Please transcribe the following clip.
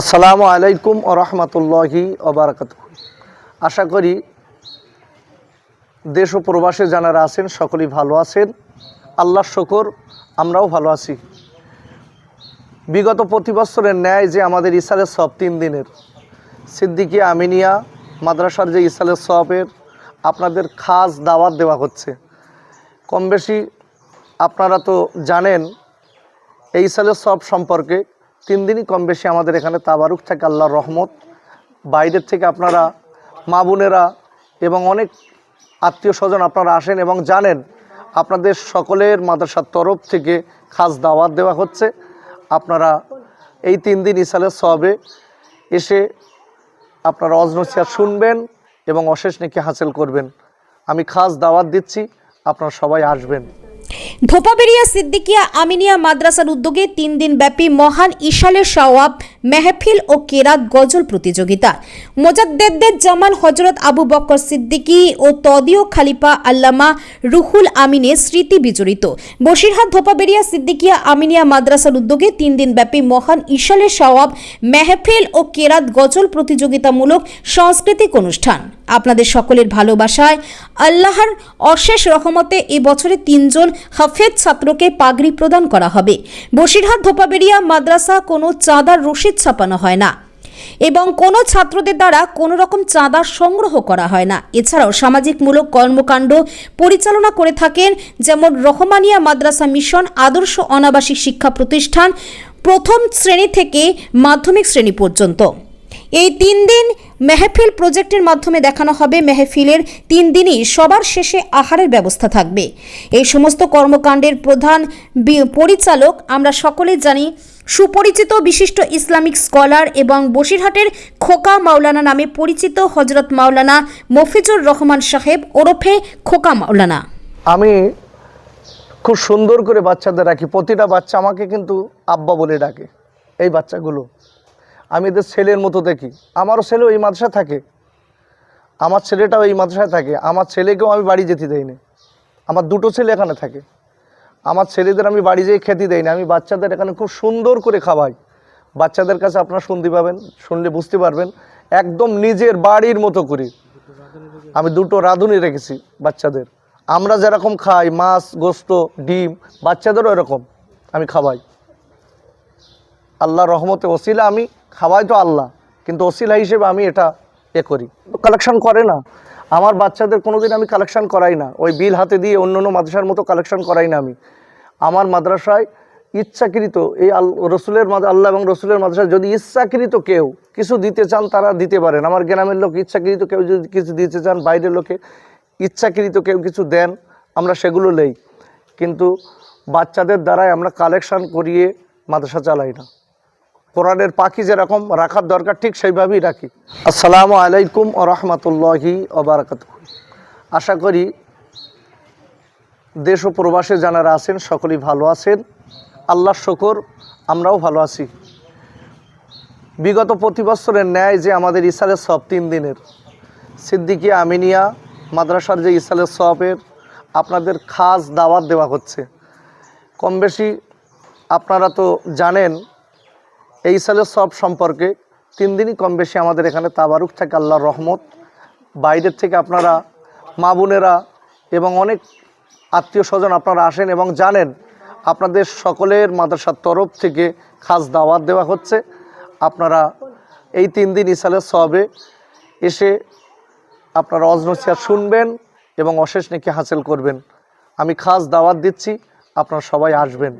আসসালামু আলাইকুম ও রহমতুল্লাহি ওবরাকাত আশা করি দেশ ও প্রবাসে যারা আছেন, সকলেই ভালো আছেন। আল্লাহর শকর, আমরাও ভালো আছি। বিগত প্রতি বছরের ন্যায় যে আমাদের ইসালের সব তিন দিনের, সিদ্দিকি আমিনিয়া মাদ্রাসার যে ইসালের সবের আপনাদের খাস দাওয়াত দেওয়া হচ্ছে। কম বেশি আপনারা তো জানেন, এই সালের সব সম্পর্কে তিন দিনই কম বেশি আমাদের এখানে তাবারুক থাকে, আল্লাহর রহমত। বাইরের থেকে আপনারা, মা বোনেরা এবং অনেক আত্মীয় স্বজন আপনারা আসেন এবং জানেন, আপনাদের সকলের মাদ্রাসার তরফ থেকে খাস দাওয়াত দেওয়া হচ্ছে। আপনারা এই তিন দিন ইসালের সবে এসে আপনারা অজনসিয়া শুনবেন এবং অশেষ নেকি হাসিল করবেন। আমি খাস দাওয়াত দিচ্ছি, আপনারা সবাই আসবেন। ধোপাবেরিয়া সিদ্দিকিয়া আমিনিয়া মাদ্রাসার উদ্যোগে তিন দিন ব্যাপী মহান ইশালের সওয়াব মেহফিল ও কেরাত গজল প্রতিযোগিতা। মোজাদ্দেদের জামান হজরত আবু বক্কর সিদ্দিকী ও তদীয় খালিফা আল্লামা রুহুল আমিনের স্মৃতি বিজড়িত। বসিরহাট ধোপাবেরিয়া সিদ্দিকিয়া, আমিনিয়া মাদ্রাসার উদ্যোগে তিন দিন ব্যাপী মহান ইশালের সওয়াব, মেহফিল ও কেরাত গজল প্রতিযোগিতামূলক সাংস্কৃতিক অনুষ্ঠান। আপনাদের সকলের ভালোবাসায় আল্লাহর অশেষ রহমতে এই বছরে তিনজন হাফেজ ছাত্রকে পাগড়ি প্রদান করা হবে। বসিরহাট ধোপাবেরিয়া মাদ্রাসা কোনো চাঁদার রসিদ ছাপানো হয় না। এবং কোনো ছাত্রদের দ্বারা কোনো রকম চাঁদা সংগ্রহ করা হয় না। এছাড়াও সামাজিকমূলক কর্মকাণ্ড পরিচালনা করে থাকেন যেমন রহমানিয়া মাদ্রাসা মিশন আদর্শ অনাবাসিক শিক্ষা প্রতিষ্ঠান প্রথম শ্রেণি থেকে মাধ্যমিক শ্রেণি পর্যন্ত। এই তিন দিন মেহফিল প্রজেক্টের মাধ্যমে দেখানো হবে মেহফিলের তিন দিনই সবার শেষে আহারের ব্যবস্থা থাকবে। এই সমস্ত কর্মকাণ্ডের প্রধান পরিচালক আমরা সকলেই জানি, সুপরিচিত বিশিষ্ট ইসলামিক স্কলার এবং বসিরহাটের খোকা মাওলানা নামে পরিচিত হজরত মাওলানা মফিজুর রহমান সাহেব ওরফে খোকা মাওলানা। আমি খুব সুন্দর করে বাচ্চাদের রাখি। প্রতিটা বাচ্চা আমাকে কিন্তু আব্বা বলে ডাকে। এই বাচ্চাগুলো আমি এদের ছেলের মতো দেখি। আমারও ছেলে ওই মাদ্রাসায় থাকে। আমার ছেলেটাও এই মাদ্রাসায় থাকে। আমার ছেলেকেও আমি বাড়ি যেতে দেই না আমার দুটো ছেলে এখানে থাকে। আমার ছেলেদের আমি বাড়ি যেয়ে খেতে দেই না আমি বাচ্চাদের এখানে খুব সুন্দর করে খাওয়াই। বাচ্চাদের কাছে আপনারা শুনতে পাবেন, শুনলে বুঝতে পারবেন। একদম নিজের বাড়ির মতো করে। আমি দুটো রাঁধুনি রেখেছি বাচ্চাদের। আমরা যেরকম খাই, মাছ, গোস্ত, ডিম, বাচ্চাদেরও এরকম। আমি খাওয়াই। আল্লাহ রহমতে ওসিলা আমি খাওয়াই তো আল্লাহ, কিন্তু ওসিলা হিসেবে আমি এটা এ করি। কালেকশন করে না। আমার বাচ্চাদের কোনোদিন আমি কালেকশন করাই না। ওই বিল হাতে দিয়ে অন্য অন্য মাদ্রাসার মতো কালেকশন করাই না আমি। আমার মাদ্রাসায় ইচ্ছাকৃত এই আল রসুলের আল্লাহ এবং রসুলের মাদ্রাসায় যদি ইচ্ছাকৃত কেউ কিছু দিতে চান, তারা দিতে পারেন। আমার গ্রামের লোক ইচ্ছাকৃত কেউ যদি কিছু দিতে চান, বাইরের লোকে ইচ্ছাকৃত কেউ কিছু দেন, আমরা সেগুলো নেই। কিন্তু বাচ্চাদের দ্বারাই আমরা কালেকশন করিয়ে মাদ্রাসা চালাই না। কোরআনের পাখি যেরকম রাখার দরকার, ঠিক সেইভাবেই রাখি। আসসালামু আলাইকুম ও রহমতুল্লাহি ওবরাকাত আশা করি দেশ ও প্রবাসে যারা আছেন, সকলেই ভালো আছেন। আল্লাহর শকর, আমরাও ভালো আছি। বিগত প্রতি বছরের ন্যায় যে আমাদের ইসালের সব তিন দিনের সিদ্দিকি আমিনিয়া মাদ্রাসার যে ইসালের সবের, আপনাদের খাস দাওয়াত দেওয়া হচ্ছে। কম বেশি আপনারা তো জানেন এই সালের সব সম্পর্কে তিন দিনই কম বেশি আমাদের এখানে তাবারুক থাকে, আল্লাহর রহমত। বাইরের থেকে আপনারা, মা বোনেরা এবং অনেক আত্মীয় স্বজন আপনারা আসেন এবং জানেন আপনাদের সকলের মাদ্রাসার তরফ থেকে খাস দাওয়াত দেওয়া হচ্ছে। আপনারা এই তিন দিন ইসালের সবে এসে আপনারা অজনসিয়া শুনবেন এবং অশেষ নেকি হাসিল করবেন। আমি খাস দাওয়াত দিচ্ছি, আপনারা সবাই আসবেন।